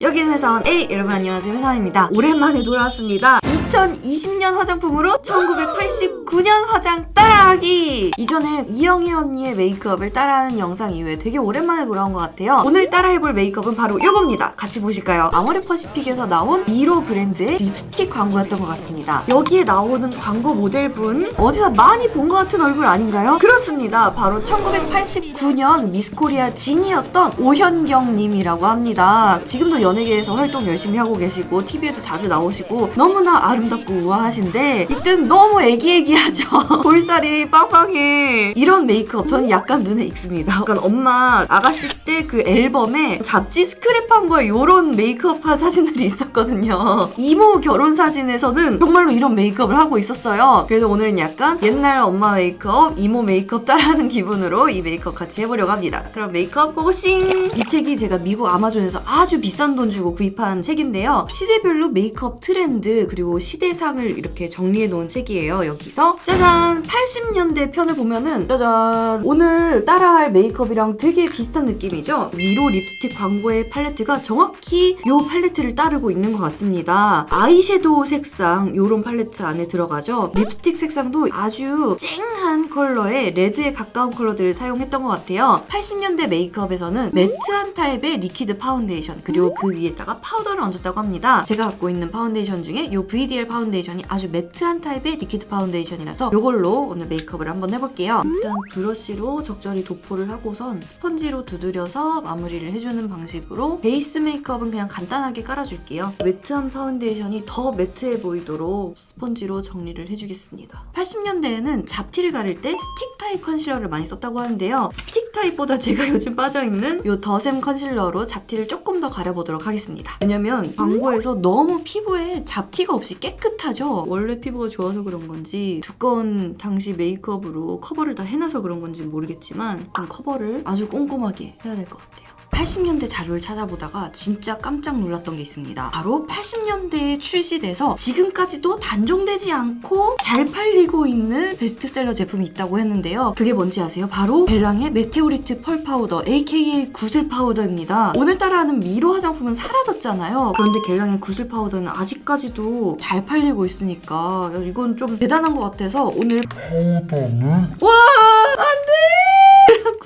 여기는 회사원 A 여러분 안녕하세요. 회사원입니다. 오랜만에 돌아왔습니다 2020년 화장품으로 1989년 화장 따라하기! 이전에 이영희 언니의 메이크업을 따라하는 영상 이후에 되게 오랜만에 돌아온 것 같아요. 오늘 따라해볼 메이크업은 바로 이겁니다. 같이 보실까요? 아모레 퍼시픽에서 나온 미로 브랜드의 립스틱 광고였던 것 같습니다. 여기에 나오는 광고 모델분 어디서 많이 본 것 같은 얼굴 아닌가요? 그렇습니다. 바로 1989년 미스코리아 진이었던 오현경 님이라고 합니다. 지금도 연예계에서 활동 열심히 하고 계시고 TV에도 자주 나오시고 너무나 아름 답고 우아하신데 이땐 너무 애기애기하죠. 볼살이 빵빵해. 이런 메이크업 저는 약간 눈에 익습니다. 약간 엄마 아가씨 때 그 앨범에 잡지 스크랩한 거에 요런 메이크업 한 사진들이 있었거든요. 이모 결혼 사진에서는 정말로 이런 메이크업을 하고 있었어요. 그래서 오늘은 약간 옛날 엄마 메이크업 이모 메이크업 따라하는 기분으로 이 메이크업 같이 해보려고 합니다. 그럼 메이크업 고고싱! 이 책이 제가 미국 아마존에서 아주 비싼 돈 주고 구입한 책인데요. 시대별로 메이크업 트렌드 그리고 시대상을 이렇게 정리해 놓은 책이에요 여기서. 짜잔! 80년대 편을 보면은 짜잔! 오늘 따라할 메이크업이랑 되게 비슷한 느낌이죠? 위로 립스틱 광고의 팔레트가 정확히 이 팔레트를 따르고 있는 것 같습니다. 아이섀도우 색상 요런 팔레트 안에 들어가죠? 립스틱 색상도 아주 쨍한 컬러의 레드에 가까운 컬러들을 사용했던 것 같아요. 80년대 메이크업에서는 매트한 타입의 리퀴드 파운데이션 그리고 그 위에다가 파우더를 얹었다고 합니다. 제가 갖고 있는 파운데이션 중에 이 VDL 파운데이션이 아주 매트한 타입의 리퀴드 파운데이션이라서 이걸로 오늘 메이크업을 한번 해볼게요. 일단 브러쉬로 적절히 도포를 하고선 스펀지로 두드려서 마무리를 해주는 방식으로 베이스 메이크업은 그냥 간단하게 깔아줄게요. 매트한 파운데이션이 더 매트해 보이도록 스펀지로 정리를 해주겠습니다. 80년대에는 잡티를 가릴 때 스틱 타입 컨실러를 많이 썼다고 하는데요. 스틱 타입보다 제가 요즘 빠져있는 이 더샘 컨실러로 잡티를 조금 더 가려보도록 하겠습니다. 왜냐면 광고에서 너무 피부에 잡티가 없이 깨끗하죠? 원래 피부가 좋아서 그런 건지 두꺼운 당시 메이크업으로 커버를 다 해놔서 그런 건지 모르겠지만 좀 커버를 아주 꼼꼼하게 해야 될 것 같아요 80년대 자료를 찾아보다가 진짜 깜짝 놀랐던 게 있습니다. 바로 80년대에 출시돼서 지금까지도 단종되지 않고 잘 팔리고 있는 베스트셀러 제품이 있다고 했는데요. 그게 뭔지 아세요? 바로 벨랑의 메테오리트 펄 파우더 aka 구슬 파우더입니다. 오늘따라 하는 미로 화장품은 사라졌잖아요. 그런데 겔랑의 구슬 파우더는 아직까지도 잘 팔리고 있으니까 이건 좀 대단한 것 같아서 오늘 와! 안 돼!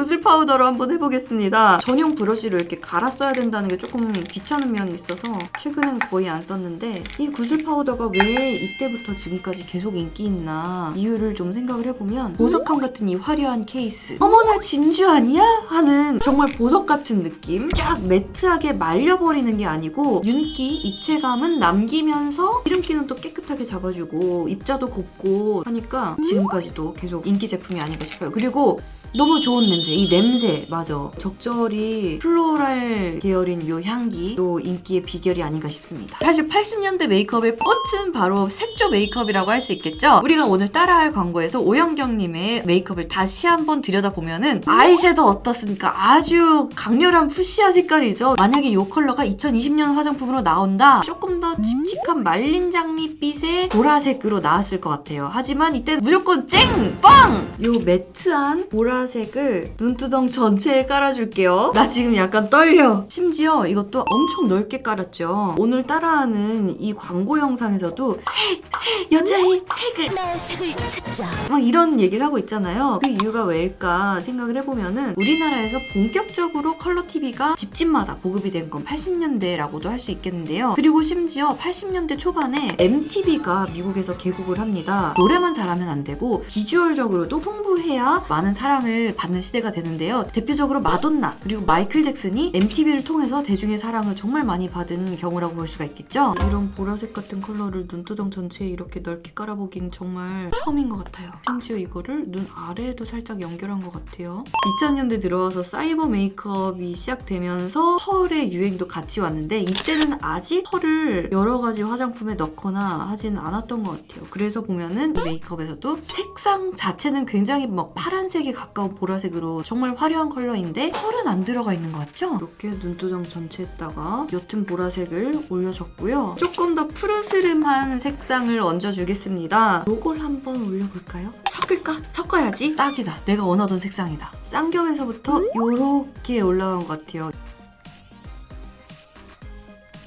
구슬 파우더로 한번 해보겠습니다. 전용 브러쉬로 이렇게 갈아 써야 된다는 게 조금 귀찮은 면이 있어서 최근엔 거의 안 썼는데 이 구슬 파우더가 왜 이때부터 지금까지 계속 인기 있나 이유를 좀 생각을 해보면 보석함 같은 이 화려한 케이스 어머나 진주 아니야? 하는 정말 보석 같은 느낌 쫙 매트하게 말려버리는 게 아니고 윤기, 입체감은 남기면서 기름기는 또 깨끗하게 잡아주고 입자도 곱고 하니까 지금까지도 계속 인기 제품이 아닌가 싶어요 그리고 너무 좋은 냄새. 이 냄새. 맞아. 적절히 플로랄 계열인 요 향기. 또 인기의 비결이 아닌가 싶습니다. 사실 80년대 메이크업의 꽃은 바로 색조 메이크업이라고 할 수 있겠죠? 우리가 오늘 따라할 광고에서 오영경님의 메이크업을 다시 한번 들여다보면은 아이섀도우 어떻습니까? 아주 강렬한 푸시아 색깔이죠. 만약에 이 컬러가 2020년 화장품으로 나온다. 조금 더 칙칙한 말린 장미빛의 보라색으로 나왔을 것 같아요. 하지만 이때는 무조건 쨍! 빵! 요 매트한 보라 보라색을 눈두덩 전체에 깔아줄게요. 나 지금 약간 떨려. 심지어 이것도 엄청 넓게 깔았죠. 오늘 따라하는 이 광고 영상에서도 색, 색, 여자의 색을 나의 색을 찾자. 막 이런 얘기를 하고 있잖아요. 그 이유가 왜일까 생각을 해보면은 우리나라에서 본격적으로 컬러 TV가 집집마다 보급이 된 건 80년대라고도 할 수 있겠는데요. 그리고 심지어 80년대 초반에 MTV가 미국에서 개국을 합니다. 노래만 잘하면 안 되고 비주얼적으로도 풍부해야 많은 사랑을 받는 시대가 되는데요. 대표적으로 마돈나 그리고 마이클 잭슨이 MTV를 통해서 대중의 사랑을 정말 많이 받은 경우라고 볼 수가 있겠죠. 이런 보라색 같은 컬러를 눈두덩 전체에 이렇게 넓게 깔아보긴 정말 처음인 것 같아요. 심지어 이거를 눈 아래에도 살짝 연결한 것 같아요. 2000년대 들어와서 사이버 메이크업이 시작되면서 펄의 유행도 같이 왔는데 이때는 아직 펄을 여러 가지 화장품에 넣거나 하지는 않았던 것 같아요. 그래서 보면은 이 메이크업에서도 색상 자체는 굉장히 막 파란색에 가까운 보라색으로 정말 화려한 컬러인데 펄은 안 들어가 있는 것 같죠? 이렇게 눈두덩 전체에다가 옅은 보라색을 올려줬고요. 조금 더 푸르스름한 색상을 얹어주겠습니다. 요걸 한번 올려볼까요? 섞을까? 섞어야지. 딱이다. 내가 원하던 색상이다. 쌍겸에서부터 요렇게 올라간 것 같아요.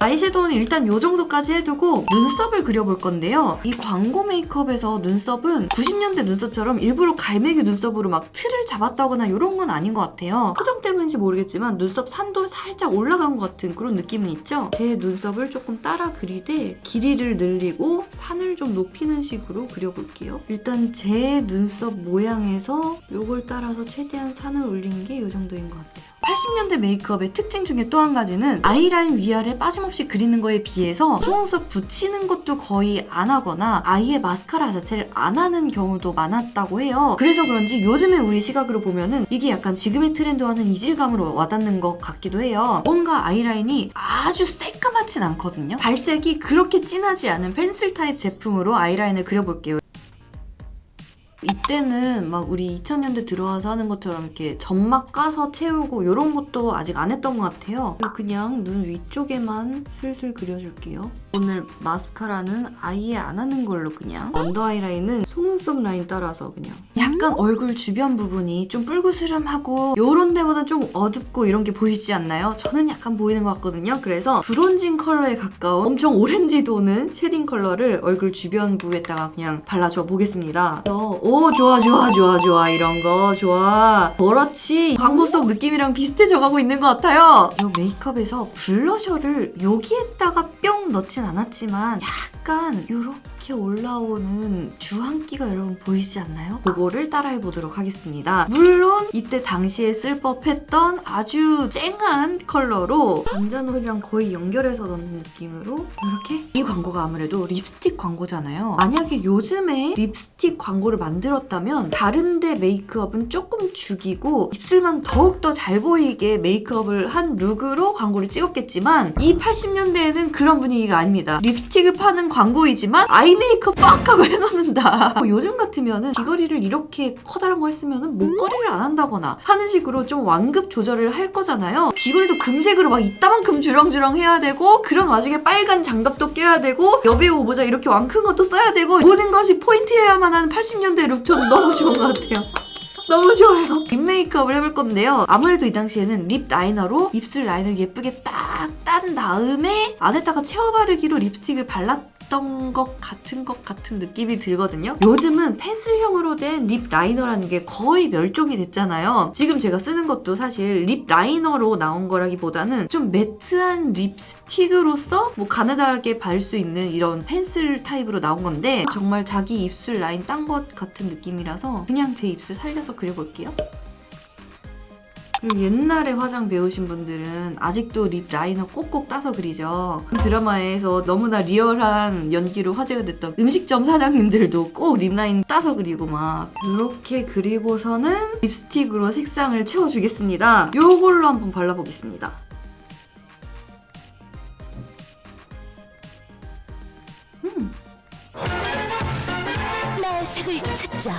아이섀도우는 일단 요 정도까지 해두고 눈썹을 그려볼 건데요. 이 광고 메이크업에서 눈썹은 90년대 눈썹처럼 일부러 갈매기 눈썹으로 막 틀을 잡았다거나 이런 건 아닌 것 같아요. 화장 때문인지 모르겠지만 눈썹 산도 살짝 올라간 것 같은 그런 느낌은 있죠. 제 눈썹을 조금 따라 그리되 길이를 늘리고 산을 좀 높이는 식으로 그려볼게요. 일단 제 눈썹 모양에서 요걸 따라서 최대한 산을 올리는 게이 정도인 것 같아요. 80년대 메이크업의 특징 중에 또 한 가지는 아이라인 위아래 빠짐없이 그리는 거에 비해서 속눈썹 붙이는 것도 거의 안 하거나 아예 마스카라 자체를 안 하는 경우도 많았다고 해요. 그래서 그런지 요즘에 우리 시각으로 보면은 이게 약간 지금의 트렌드와는 이질감으로 와닿는 것 같기도 해요. 뭔가 아이라인이 아주 새까맣진 않거든요. 발색이 그렇게 진하지 않은 펜슬 타입 제품으로 아이라인을 그려볼게요. 이때는 막 우리 2000년대 들어와서 하는 것처럼 이렇게 점막 까서 채우고 이런 것도 아직 안 했던 것 같아요. 그냥 눈 위쪽에만 슬슬 그려줄게요. 오늘 마스카라는 아예 안 하는 걸로 그냥 언더 아이라인은 속눈썹 라인 따라서 그냥 약간 얼굴 주변 부분이 좀 뿔구스름하고 요런 데보다 좀 어둡고 이런 게 보이지 않나요? 저는 약간 보이는 것 같거든요. 그래서 브론징 컬러에 가까운 엄청 오렌지 도는 쉐딩 컬러를 얼굴 주변 부에다가 그냥 발라줘 보겠습니다. 어, 오 좋아 좋아 좋아 좋아 이런 거 좋아 그렇지 광고 속 느낌이랑 비슷해져 가고 있는 것 같아요. 이 메이크업에서 블러셔를 여기에다가 뿅 넣진 않았지만 약간 이렇게 올라오는 주황기가 여러분 보이지 않나요? 그거를 따라해 보도록 하겠습니다. 물론 이때 당시에 쓸 법했던 아주 쨍한 컬러로 감자놀이랑 거의 연결해서 넣는 느낌으로 이렇게 이 광고가 아무래도 립스틱 광고잖아요. 만약에 요즘에 립스틱 광고를 만들었다면 다른데 메이크업은 조금 죽이고 입술만 더욱더 잘 보이게 메이크업을 한 룩으로 광고를 찍었겠지만 이 80년대에는 그런 분위기가 아닙니다. 립스틱을 파는 광고이지만 아이 메이크업 빡 하고 해놓는다. 뭐 요즘 같으면은 귀걸이를 이렇게 커다란 거 했으면은 목걸이를 안 한다거나 하는 식으로 좀 완급 조절을 할 거잖아요. 귀걸이도 금색으로 막 이따만큼 주렁주렁 해야 되고 그런 와중에 빨간 장갑도 껴야 되고 여배우 모자 이렇게 왕큰 것도 써야 되고 모든 것이 포인트여야만 하는 80년대 룩 저는 너무 좋은 것 같아요. 너무 좋아요. 립 메이크업을 해볼 건데요. 아무래도 이 당시에는 립 라이너로 입술 라인을 예쁘게 딱 딴 다음에 안에다가 채워 바르기로 립스틱을 발랐 던 것 같은 것 같은 느낌이 들거든요. 요즘은 펜슬형으로 된 립 라이너라는 게 거의 멸종이 됐잖아요. 지금 제가 쓰는 것도 사실 립 라이너로 나온 거라기보다는 좀 매트한 립스틱으로서 뭐 가느다랗게 바를 수 있는 이런 펜슬 타입으로 나온 건데 정말 자기 입술 라인 딴 것 같은 느낌이라서 그냥 제 입술 살려서 그려볼게요. 옛날에 화장 배우신 분들은 아직도 립 라이너 꼭꼭 따서 그리죠. 드라마에서 너무나 리얼한 연기로 화제가 됐던 음식점 사장님들도 꼭 립 라인 따서 그리고 막 이렇게 그리고서는 립스틱으로 색상을 채워주겠습니다. 요걸로 한번 발라보겠습니다. 나의 색을 찾자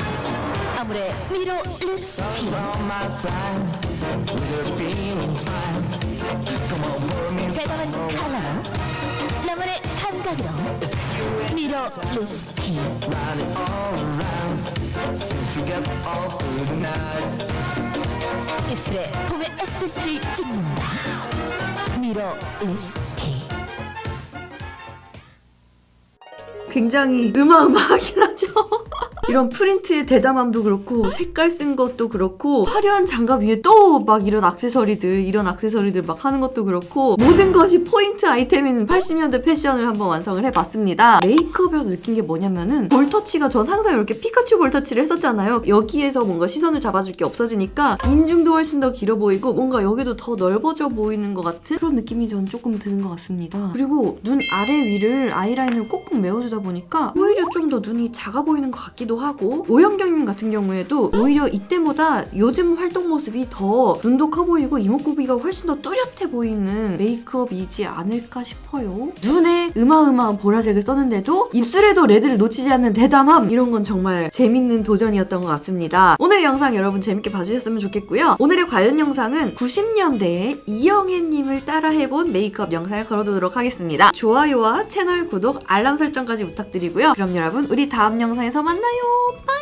아무래 미로 립스틱 대단한 컬러 나만의 감각으로 미로 립스틱 입술에 봄의 액센트를 찍는다. 미로 립스틱 굉장히 으마으마하긴 하죠. 이런 프린트의 대담함도 그렇고 색깔 쓴 것도 그렇고 화려한 장갑 위에 또 막 이런 액세서리들 이런 액세서리들 막 하는 것도 그렇고 모든 것이 포인트 아이템인 80년대 패션을 한번 완성을 해봤습니다. 메이크업에서 느낀 게 뭐냐면은 볼터치가 전 항상 이렇게 피카츄 볼터치를 했었잖아요. 여기에서 뭔가 시선을 잡아줄 게 없어지니까 인중도 훨씬 더 길어 보이고 뭔가 여기도 더 넓어져 보이는 것 같은 그런 느낌이 전 조금 드는 것 같습니다. 그리고 눈 아래 위를 아이라인을 꼭꼭 메워주다 보니까 오히려 좀 더 눈이 작아 보이는 것 같기도 하고 오영경님 같은 경우에도 오히려 이때보다 요즘 활동 모습이 더 눈도 커 보이고 이목구비가 훨씬 더 뚜렷해 보이는 메이크업이지 않을까 싶어요. 눈에 으마으마한 보라색을 썼는데도 입술에도 레드를 놓치지 않는 대담함 이런 건 정말 재밌는 도전이었던 것 같습니다. 오늘 영상 여러분 재밌게 봐주셨으면 좋겠고요. 오늘의 관련 영상은 90년대에 이영애님을 따라 해본 메이크업 영상을 걸어두도록 하겠습니다. 좋아요와 채널 구독, 알람 설정까지 부탁드리고요. 그럼 여러분 우리 다음 영상에서 만나요. 빠이!